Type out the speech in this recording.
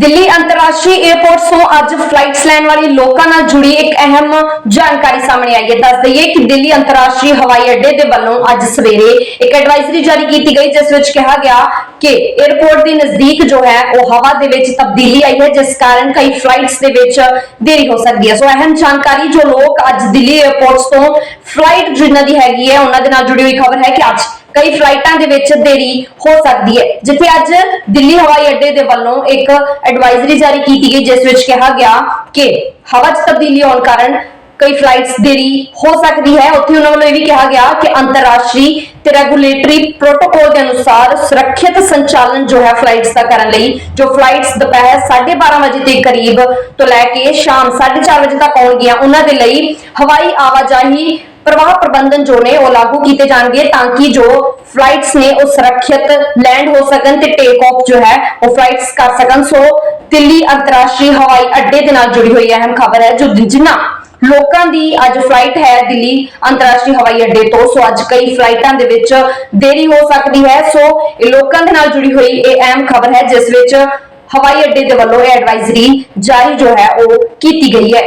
ਦਿੱਲੀ ਅੰਤਰਰਾਸ਼ਟਰੀ 에ਅਰਪੋਰਟ ਤੋਂ ਅੱਜ ਫਲਾਈਟਸ ਲੈਣ ਵਾਲੇ ਲੋਕਾਂ ਨਾਲ ਜੁੜੀ ਇੱਕ ਅਹਿਮ ਜਾਣਕਾਰੀ ਸਾਹਮਣੇ ਆਈ ਹੈ। ਦੱਸ ਦਈਏ ਕਿ ਦਿੱਲੀ ਅੰਤਰਰਾਸ਼ਟਰੀ ਹਵਾਈ ਅੱਡੇ ਦੇ ਵੱਲੋਂ ਅੱਜ ਸਵੇਰੇ ਇੱਕ ਐਡਵਾਈਜ਼ਰੀ ਜਾਰੀ ਕੀਤੀ ਗਈ, ਜਿਸ ਵਿੱਚ ਕਿਹਾ ਗਿਆ ਕਿ 에ਅਰਪੋਰਟ ਦੇ ਨਜ਼ਦੀਕ ਜੋ ਹੈ, ਉਹ ਹਵਾ ਦੇ ਵਿੱਚ ਤਬਦੀਲੀ ਆਈ ਹੈ, ਜਿਸ ਕਾਰਨ ਕਈ ਫਲਾਈਟਸ ਦੇ ਵਿੱਚ ਦੇਰੀ ਹੋ ਸਕਦੀ ਹੈ। ਸੋ ਅਹਿਮ ਜਾਣਕਾਰੀ, ਜੋ ਲੋਕ ਅੱਜ ਦਿੱਲੀ 에ਅਰਪੋਰਟ ਤੋਂ ਫਲਾਈਟ ਜਿਨ੍ਹਾਂ ਦੀ ਹੈਗੀ ਹੈ, ਉਹਨਾਂ ਦੇ ਨਾਲ ਜੁੜੀ ਹੋਈ ਖਬਰ ਹੈ ਕਿ ਅੱਜ ਕਈ ਫਲਾਈਟਾਂ ਦੇ ਵਿੱਚ ਦੇਰੀ ਹੋ ਸਕਦੀ ਹੈ। ਜਿੱਥੇ ਅੱਜ ਦਿੱਲੀ ਹਵਾਈ ਅੱਡੇ ਦੇ ਵੱਲੋਂ ਇੱਕ ਐਡਵਾਈਜ਼ਰੀ ਜਾਰੀ ਕੀਤੀ ਗਈ, ਜਿਸ ਵਿੱਚ ਕਿਹਾ ਗਿਆ ਕਿ ਹਵਾ 'ਚ ਤਬਦੀਲੀ ਆਉਣ ਕਾਰਨ ਕਈ ਫਲਾਈਟਸ ਦੇਰੀ ਹੋ ਸਕਦੀ ਹੈ। ਉੱਥੇ ਉਹਨਾਂ ਵੱਲੋਂ ਇਹ ਵੀ ਕਿਹਾ ਗਿਆ ਕਿ ਅੰਤਰਰਾਸ਼ਟਰੀ ਤੇ ਰੈਗੂਲੇਟਰੀ ਪ੍ਰੋਟੋਕੋਲ ਦੇ ਅਨੁਸਾਰ ਸੁਰੱਖਿਅਤ ਸੰਚਾਲਨ ਜੋ ਹੈ ਫਲਾਈਟਸ ਦਾ ਕਰਨ ਲਈ, ਜੋ ਫਲਾਈਟਸ ਦੁਪਹਿਰ 12:30 ਵਜੇ ਦੇ ਕਰੀਬ ਤੋਂ ਲੈ ਕੇ ਸ਼ਾਮ 4:30 ਵਜੇ ਤੱਕ ਆਉਣਗੀਆਂ, ਉਹਨਾਂ ਦੇ ਲਈ ਹਵਾਈ ਆਵਾਜਾਈ ਪ੍ਰਵਾਹ ਪ੍ਰਬੰਧਨ ਜੋ ਨੇ ਉਹ ਲਾਗੂ ਕੀਤੇ ਜਾਣਗੇ ਤਾਂ ਕਿ ਜੋ ਫਲਾਈਟਸ ਨੇ ਉਹ ਸੁਰੱਖਿਅਤ ਲੈਂਡ ਹੋ ਸਕਣ ਤੇ ਟੇਕ ਆਫ ਜੋ ਹੈ ਉਹ ਫਲਾਈਟਸ ਕਰ ਸਕਣ। ਸੋ ਦਿੱਲੀ ਅੰਤਰਰਾਸ਼ਟਰੀ ਹਵਾਈ ਅੱਡੇ ਦੇ ਨਾਲ ਜੁੜੀ ਹੋਈ ਅਹਿਮ ਖਬਰ ਹੈ ਜੋ ਜਿਨ੍ਹਾਂ ਲੋਕਾਂ ਦੀ ਅੱਜ ਫਲਾਈਟ ਹੈ ਦਿੱਲੀ ਅੰਤਰਰਾਸ਼ਟਰੀ ਹਵਾਈ ਅੱਡੇ ਤੋਂ। ਸੋ ਅੱਜ ਕਈ ਫਲਾਈਟਾਂ ਦੇ ਵਿੱਚ ਦੇਰੀ ਹੋ ਸਕਦੀ ਹੈ। ਸੋ ਇਹ ਲੋਕਾਂ ਦੇ ਨਾਲ ਜੁੜੀ ਹੋਈ ਇਹ ਅਹਿਮ ਖਬਰ ਹੈ ਜਿਸ ਵਿੱਚ ਹਵਾਈ ਅੱਡੇ ਦੇ ਵੱਲੋਂ ਇਹ ਐਡਵਾਈਜ਼ਰੀ ਜਾਰੀ ਜੋ ਹੈ ਉਹ ਕੀਤੀ ਗਈ ਹੈ।